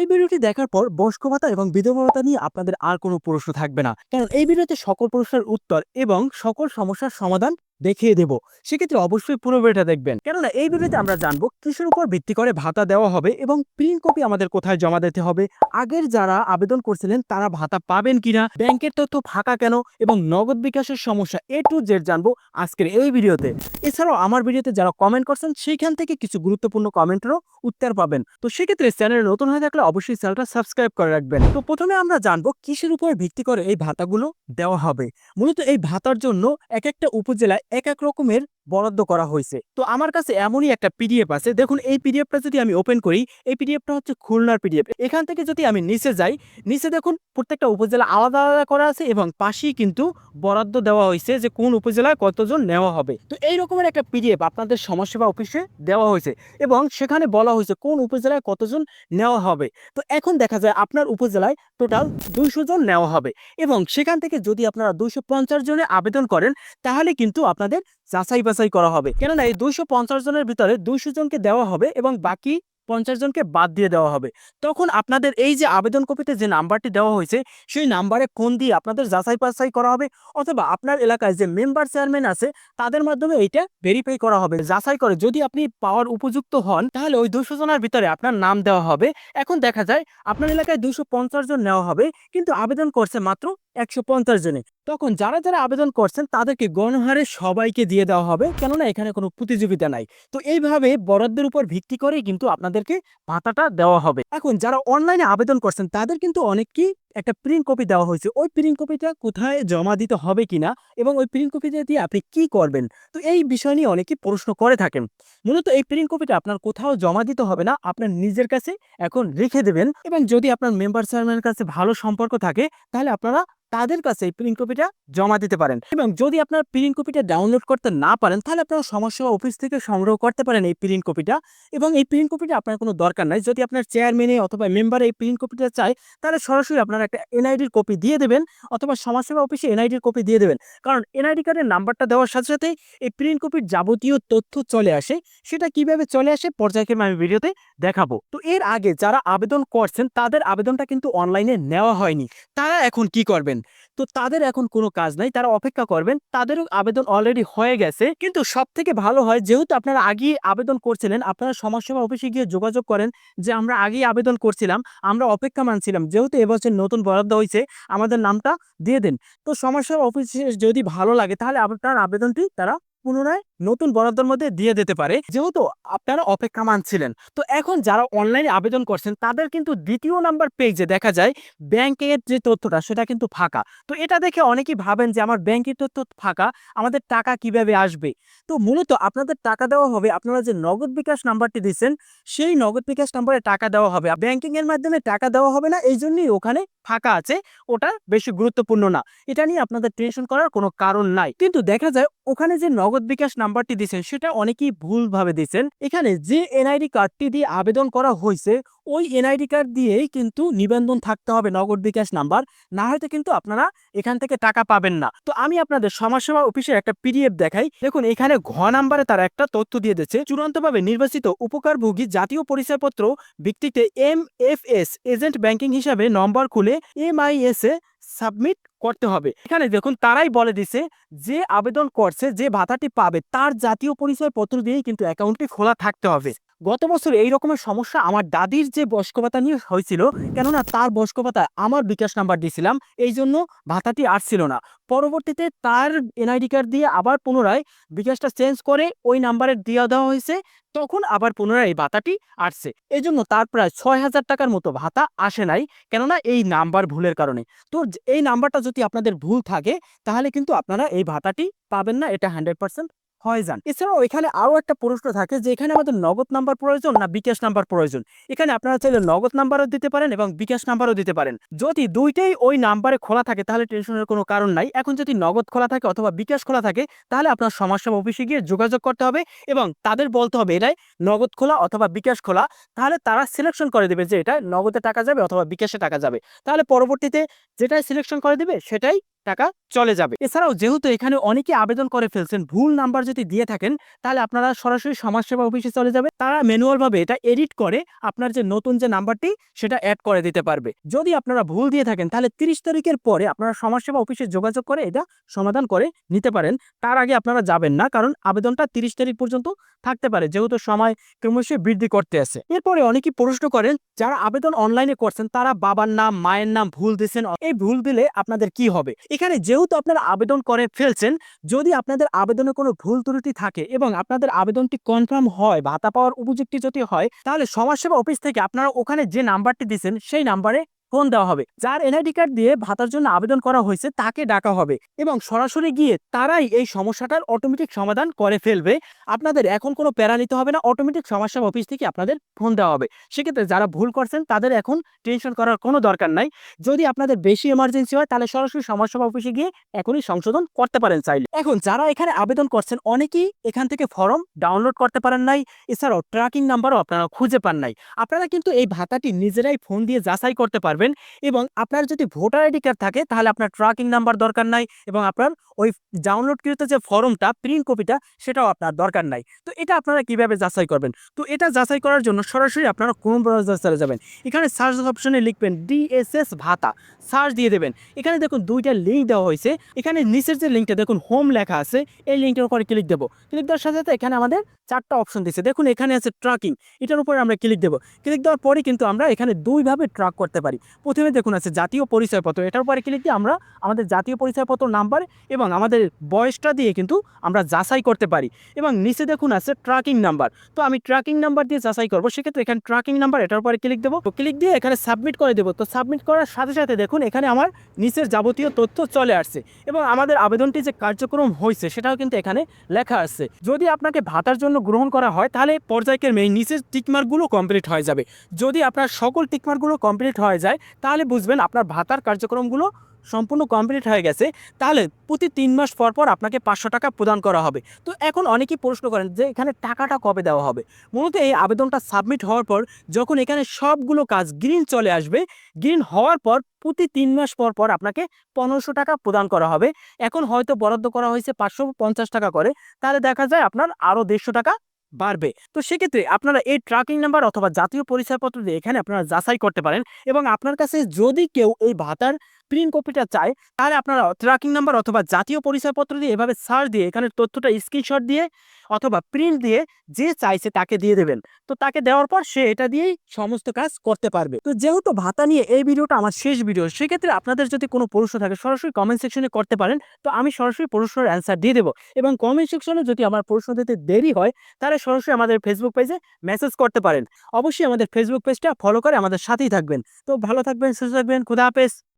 এই ভিডিওটি দেখার পর বয়স্ক ভাতা এবং বিধবা ভাতা নিয়ে আপনাদের আর কোনো প্রশ্ন থাকবে না। কারণ এই ভিডিওতে সকল প্রশ্নের উত্তর এবং সকল সমস্যার সমাধান দেখিয়ে দেব। সেক্ষেত্রে অবশ্যই পুরো ভিডিওটা দেখবেন। কেননা এই ভিডিওতে আমরা জানব কিসের উপর ভিত্তি করে ভাতা দেওয়া হবে এবং প্রিন্ট কপি আমাদের কোথায় জমা দিতে হবে। আগের যারা আবেদন করছিলেন, তারা ভাতা পাবেন কিনা, ব্যাংকের তথ্য ফাঁকা কেন এবং নগদ বিকাশের সমস্যা এ টু জেড জানব আজকের এই ভিডিওতে। এছাড়াও আমার ভিডিওতে যারা কমেন্ট করছেন, সেইখান থেকে কিছু গুরুত্বপূর্ণ কমেন্টেরও উত্তর পাবেন। তো সেক্ষেত্রে চ্যানেলে নতুন হয়ে থাকলে অবশ্যই চ্যানেলটা সাবস্ক্রাইব করে রাখবেন। তো প্রথমে আমরা জানব কিসের উপর ভিত্তি করে এই ভাতাগুলো দেওয়া হবে। মূলত এই ভাতার জন্য এক একটা উপজেলায় এক এক রকমের বরাদ্দ করা হয়েছে। তো আমার কাছে এমনই একটা পিডিএফ আছে। দেখুন, এই পিডিএফটা যদি আমি ওপেন করি, এই পিডিএফটা হচ্ছে খুলনার পিডিএফ এখান থেকে যদি আমি নিচে যাই, নিচে দেখুন, প্রত্যেকটা উপজেলা আলাদা আলাদা করা আছে এবং পাশেই কিন্তু বরাদ্দ দেওয়া হয়েছে যে কোন উপজেলায় কতজন নেওয়া হবে। তো এই রকমের একটা পিডিএফ আপনাদের সমাজসেবা অফিসে দেওয়া হয়েছে এবং সেখানে বলা হয়েছে কোন উপজেলায় কতজন নেওয়া হবে। তো এখন দেখা যায় আপনার উপজেলায় টোটাল দুইশো জন নেওয়া হবে এবং সেখান থেকে যদি আপনারা দুইশো পঞ্চাশ জনে আবেদন করেন, তাহলে কিন্তু আপনাদের যাচাই বাছাই করা হবে। কেননা এই দুইশো পঞ্চাশ জনের ভিতরে দুইশো জনকে দেওয়া হবে এবং বাকি পঞ্চাশ জনকে বাদ দিয়ে দেওয়া হবে। তখন আপনাদের এই যে আবেদন কপিতে যে নাম্বারটি দেওয়া হয়েছে, সেই নাম্বারে কোন দিয়ে আপনাদের যাচাই বাছাই করা হবে অথবা আপনার এলাকায় যে মেম্বার চেয়ারম্যান আছে, তাদের মাধ্যমে এইটা ভেরিফাই করা হবে। যাচাই করে যদি আপনি পাওয়ার উপযুক্ত হন, তাহলে ওই দুশো জনের ভিতরে আপনার নাম দেওয়া হবে। এখন দেখা যায়, আপনার এলাকায় দুশো জন নেওয়া হবে, কিন্তু আবেদন করছে মাত্র একশো পঞ্চাশ জনে। তখন যারা যারা আবেদন করছেন তাদেরকে গণহারে সবাইকে দিয়ে দেওয়া হবে। কেননা এখানে কোনো প্রতিযোগিতা নাই। তো এইভাবে বরাদ্দের উপর ভিত্তি করেই কিন্তু আপনাদেরকে ভাতাটা দেওয়া হবে। এখন যারা অনলাইনে আবেদন করছেন তাদের কিন্তু অনেককেই একটা প্রিন্ট কপি দেওয়া হয়েছে। ওই প্রিন্ট কপিটা কোথায় জমা দিতে হবে কিনা এবং ওই প্রিন্ট কপিটা দিয়ে আপনি কি করবেন? তো এই বিষয় নিয়ে অনেকেই প্রশ্ন করে থাকেন। মূলত এই প্রিন্ট কপিটা আপনার কোথাও জমা দিতে হবে না, আপনার নিজের কাছে এখন রেখে দেবেন। এবং যদি আপনার মেম্বার চেয়ারম্যানের কাছে ভালো সম্পর্ক থাকে, তাহলে আপনারা তাদের কাছে এই প্রিন্ট কপিটা জমা দিতে পারেন। এবং যদি আপনার প্রিন্ট কপিটা ডাউনলোড করতে না পারেন, তাহলে আপনারা সমস্যা অফিস থেকে সংগ্রহ করতে পারেন এই প্রিন্ট কপিটা এবং এই প্রিন্ট কপিটা আপনার কোনো দরকার নাই। যদি আপনার চেয়ারম্যানে অথবা মেম্বার এই প্রিন্ট কপিটা চায়, তাহলে সরাসরি আপনার একটা এনআইডির কপি দিয়ে দেবেন, অথবা সমাজসেবা অফিসে এনআইডির কপি দিয়ে দেবেন। কারণ এনআইডি কার্ডের নাম্বারটা দেওয়ার সাথে সাথে এই প্রিন্ট কপির যাবতীয় তথ্য চলে আসে। সেটা কীভাবে চলে আসে পর্যায়ক্রমে আমি ভিডিওতে দেখাবো। তো এর আগে যারা আবেদন করছেন, তাদের আবেদনটা কিন্তু অনলাইনে নেওয়া হয়নি। তারা এখন কি করবেন? তো তাদের এখন কোনো কাজ নাই। তারা অপেক্ষা করবেন। তাদেরও আবেদন অলরেডি হয়ে গেছে। কিন্তু সব থেকে ভালো হয়, যেহেতু আপনারা আগেই আবেদন করছিলেন, আপনারা সমাজসেবা অফিসে গিয়ে যোগাযোগ করেন যে, আমরা আগেই আবেদন করছিলাম, আমরা অপেক্ষা মানছিলাম। যেহেতু এবছর নতুন বরাদ্দ হয়েছে, আমাদের নামটা দিয়ে দেন। তো সমাজসেবা অফিসে যদি ভালো লাগে, তাহলে আপনার আবেদনটি তারা পুনরায় নতুন বরাদ্দের মধ্যে দিয়ে দিতে পারে। যেহেতু আপনারা অপেক্ষা মানছিলেন তো এখন যারা অনলাইনে আবেদন করছেন, তাদের কিন্তু দ্বিতীয় নাম্বার পেজে দেখা যায় ব্যাংকের যে তথ্যটা, সেটা কিন্তু ফাঁকা। তো এটা দেখে অনেকেই ভাবেন যে, আমার ব্যাংকের তথ্য ফাঁকা, আমাদের টাকা কীভাবে আসবে? তো মূলত আপনাদের টাকা দেওয়া হবে, আপনারা যে নগদ বিকাশ নাম্বারটি দিচ্ছেন, সেই নগদ বিকাশ নাম্বারে টাকা দেওয়া হবে। ব্যাংকিং এর মাধ্যমে টাকা দেওয়া হবে না, এই জন্যই ওখানে ফাঁকা আছে, ওটা বেশি গুরুত্বপূর্ণ না। এটা নিয়ে আপনাদের টেনশন করার কোনো কারণ নাই। কিন্তু দেখা যায়, ওখানে যে নগদ বিকাশ নাম্বারটি দিচ্ছেন সেটা অনেকেই ভুলভাবে দিচ্ছেন এখানে যে এনআইডি কার্ডটি দিয়ে আবেদন করা হয়েছে, ওই এনআইডি কার্ড দিয়েই কিন্তু নিবন্ধন থাকতে হবে নগদ বিকাশ নাম্বার। না হয়তো কিন্তু আপনারা এখান থেকে টাকা পাবেন না। তো আমি আপনাদের সমাজসেবা অফিসের একটা পিডিএফ দেখাই। দেখুন, এখানে ঘ নাম্বারে তারা একটা তথ্য দিয়ে দিচ্ছে। চূড়ান্তভাবে নির্বাচিত উপকারভোগী জাতীয় পরিচয়পত্র ভিত্তিতে M F S agent banking হিসাবে নম্বর খুলে M I S A submit করতে হবে। এখানে দেখুন, তারাই বলে দিছে যে আবেদন করছে, যে ভাতাটি পাবে, তার জাতীয় পরিচয় পত্র দিয়েই কিন্তু অ্যাকাউন্টটি খোলা থাকতে হবে। গত বছর এই রকমের সমস্যা আমার দাদির যে বয়স্ক ভাতা নিয়ে হয়েছিল, কেননা তার বয়স্ক ভাতা আমার বিকাশ নাম্বার দিয়েছিলাম, এই জন্য ভাতাটি আসছিল না। পরবর্তীতে তার এনআইডি কার্ড দিয়ে আবার পুনরায় বিকাশটা চেঞ্জ করে ওই নাম্বারে দিয়ে দেওয়া হয়েছে, তখন আবার পুনরায় এই ভাতাটি আসছে। এই জন্য তার প্রায় ছয় হাজার টাকার মতো ভাতা আসে নাই, কেননা এই নাম্বার ভুলের কারণে। তো এই নাম্বারটা যদি আপনাদের ভুল থাকে, তাহলে কিন্তু আপনারা এই ভাতাটি পাবেন না, এটা হান্ড্রেড পার্সেন্ট হয়ে যান। এছাড়াও এখানে আরও একটা প্রশ্ন থাকে যে, এখানে আমাদের নগদ নাম্বার প্রয়োজন না বিকাশ নাম্বার প্রয়োজন? এখানে আপনারা চাইলে নগদ নাম্বারও দিতে পারেন এবং বিকাশ নাম্বারও দিতে পারেন। যদি দুইটাই ওই নাম্বারে খোলা থাকে, তাহলে টেনশনের কোনো কারণ নাই। এখন যদি নগদ খোলা থাকে অথবা বিকাশ খোলা থাকে, তাহলে আপনার সমাজসেবা অফিসে গিয়ে যোগাযোগ করতে হবে এবং তাদের বলতে হবে এটাই, নগদ খোলা অথবা বিকাশ খোলা। তাহলে তারা সিলেকশন করে দেবে যে, এটা নগদে টাকা যাবে অথবা বিকাশে টাকা যাবে। তাহলে পরবর্তীতে যেটাই সিলেকশন করে দেবে, সেটাই টাকা চলে যাবে। এছাড়াও যেহেতু এখানে অনেকে আবেদন করে ফেলছেন, ভুল নাম্বার যদি দিয়ে থাকেন, তাহলে আপনারা সরাসরি সমাজসেবা অফিসে চলে যাবে তারা ম্যানুয়াল ভাবে এটা এডিট করে আপনার যে নতুন যে নাম্বারটি, সেটা অ্যাড করে দিতে পারবে। যদি আপনারা ভুল দিয়ে থাকেন, তাহলে তিরিশ তারিখের পরে আপনারা সমাজসেবা অফিসে যোগাযোগ করে এটা সমাধান করে নিতে পারেন। তার আগে আপনারা যাবেন না, কারণ আবেদনটা তিরিশ তারিখ পর্যন্ত থাকতে পারে, যেহেতু সময় ক্রমশই বৃদ্ধি করতে আছে। এরপরে অনেকেই প্রশ্ন করেন, যারা আবেদন অনলাইনে করছেন, তারা বাবার নাম, মায়ের নাম ভুল দিচ্ছেন এই ভুল দিলে আপনাদের কি হবে? এখানে যেহেতু আপনারা আবেদন করে ফেলছেন, যদি আপনাদের আবেদনে কোনো ভুল ত্রুটি থাকে এবং আপনাদের আবেদনটি কনফার্ম হয় ভাতা পাওয়ার উপযুক্তি যদি হয়, তাহলে সমাজসেবা অফিস থেকে আপনারা ওখানে যে নাম্বারটি দিচ্ছেন সেই নাম্বারে ফোন দেওয়া হবে। যার এনআইডি কার্ড দিয়ে ভাতার জন্য আবেদন করা হয়েছে, তাকে ডাকা হবে এবং সরাসরি গিয়ে তারাই এই সমস্যাটার অটোমেটিক সমাধান করে ফেলবে। আপনাদের এখন কোনো প্যারা নিতে হবে না অটোমেটিক সমস্যা অফিস থেকে আপনাদের ফোন দেওয়া হবে। সেক্ষেত্রে যারা ভুল করছেন, তাদের এখন টেনশন করার কোনো দরকার নাই। যদি আপনাদের বেশি এমার্জেন্সি হয়, তাহলে সরাসরি সমস্যা অফিসে গিয়ে এখনই সংশোধন করতে পারেন চাইলে। এখন যারা এখানে আবেদন করছেন, অনেকেই এখান থেকে ফর্ম ডাউনলোড করতে পারেন নাই। এছাড়াও ট্র্যাকিং নাম্বারও আপনারা খুঁজে পান নাই। আপনারা কিন্তু এই ভাতাটি নিজেরাই ফোন দিয়ে যাচাই করতে পারবেন। এবং আপনার যদি ভোটার আইডি কার্ড থাকে, তাহলে আপনার ট্র্যাকিং নাম্বার দরকার নাই এবং আপনার ওই ডাউনলোডকৃত যে ফর্মটা, প্রিন্ট কপিটা, সেটাও আপনার দরকার নাই। তো এটা আপনারা কীভাবে যাচাই করবেন? তো এটা যাচাই করার জন্য সরাসরি আপনারা কোন ব্রাউজার চলে যাবেন। এখানে সার্চ অপশনে লিখবেন ডিএসএস ভাতা। সার্চ দিয়ে দেবেন। এখানে দেখুন দুইটা লিঙ্ক দেওয়া হয়েছে। এখানে নিচের যে লিঙ্কটা দেখুন হোম লেখা আছে। এই লিঙ্কটার উপরে ক্লিক দেবো। ক্লিক দেওয়ার সাথে সাথে এখানে আমাদের চারটা অপশন দিচ্ছে দেখুন এখানে আছে ট্র্যাকিং এটার উপরে আমরা ক্লিক দেবো। ক্লিক দেওয়ার পরে কিন্তু আমরা এখানে দুইভাবে ট্র্যাক করতে পারি। প্রথমে দেখুন আছে জাতীয় পরিচয়পত্র। এটার উপরে ক্লিক দিয়ে আমরা আমাদের জাতীয় পরিচয়পত্র নাম্বার এবং আমাদের বয়সটা দিয়ে কিন্তু আমরা যাচাই করতে পারি। এবং নিচে দেখুন আছে ট্র্যাকিং নাম্বার তো আমি ট্র্যাকিং নাম্বার দিয়ে যাচাই করব, সেক্ষেত্রে এখানে ট্র্যাকিং নাম্বার এটার উপরে ক্লিক দেবো। তো ক্লিক দিয়ে এখানে সাবমিট করে দেবো। তো সাবমিট করার সাথে সাথে দেখুন এখানে আমার নিচের যাবতীয় তথ্য চলে আসছে। এবং আমাদের আবেদনটি যে কার্যক্রম হয়েছে, সেটাও কিন্তু এখানে লেখা আছে। যদি আপনাকে ভাতার জন্য গ্রহণ করা হয়, তাহলে পর্যায়ক্রমে নিচের টিকমার্কগুলো কমপ্লিট হয়ে যাবে। যদি আপনার সকল টিকমার্কগুলো কমপ্লিট হয়ে যায় তাহলে বুঝবেন আপনার ভাতার কার্যক্রমগুলো সম্পূর্ণ কমপ্লিট হয়ে গেছে। তাহলে প্রতি তিন মাস পর পর আপনাকে পাঁচশো টাকা প্রদান করা হবে। তো এখন অনেকেই প্রশ্ন করেন যে এখানে টাকাটা কবে দেওয়া হবে? মূলত এই আবেদনটা সাবমিট হওয়ার পর যখন এখানে সবগুলো কাজ গ্রিন চলে আসবে গ্রিন হওয়ার পর প্রতি তিন মাস পর পর আপনাকে পনেরোশো টাকা প্রদান করা হবে। এখন হয়তো বরাদ্দ করা হয়েছে পাঁচশো পঞ্চাশ টাকা করে। তাহলে দেখা যায় আপনার আরও দেড়শো টাকা বাড়বে। তো সেক্ষেত্রে আপনারা এই ট্র্যাকিং নাম্বার অথবা জাতীয় পরিচয়পত্র দিয়ে এখানে আপনারা যাচাই করতে পারেন এবং আপনার কাছে যদি কেউ এই ভাতার প্রিন্ট কপিটা চায় তাহলে আপনারা ট্র্যাকিং নাম্বার অথবা জাতীয় পরিচয়পত্র দিয়ে এভাবে সার্চ দিয়ে, এখানে তথ্যটা স্ক্রিনশট দিয়ে অথবা প্রিন্ট দিয়ে যে চাইছে তাকে দিয়ে দেবেন। তো তাকে দেওয়ার পর সে এটা দিয়েই সমস্ত কাজ করতে পারবে। তো যেহেতু ভাতা নিয়ে এই ভিডিওটা আমার শেষ ভিডিও, সেক্ষেত্রে আপনাদের যদি কোনো প্রশ্ন থাকে, সরাসরি কমেন্ট সেকশনে করতে পারেন। তো আমি সরাসরি প্রশ্নের অ্যান্সার দিয়ে দেবো। এবং কমেন্ট সেকশনে যদি আমার প্রশ্ন দিতে দেরি হয়, তাহলে সরাসরি আমাদের ফেসবুক পেজে মেসেজ করতে পারেন। অবশ্যই আমাদের ফেসবুক পেজটা ফলো করে আমাদের সাথেই থাকবেন। তো ভালো থাকবেন, সুস্থ থাকবেন, খুদা হাফেজ।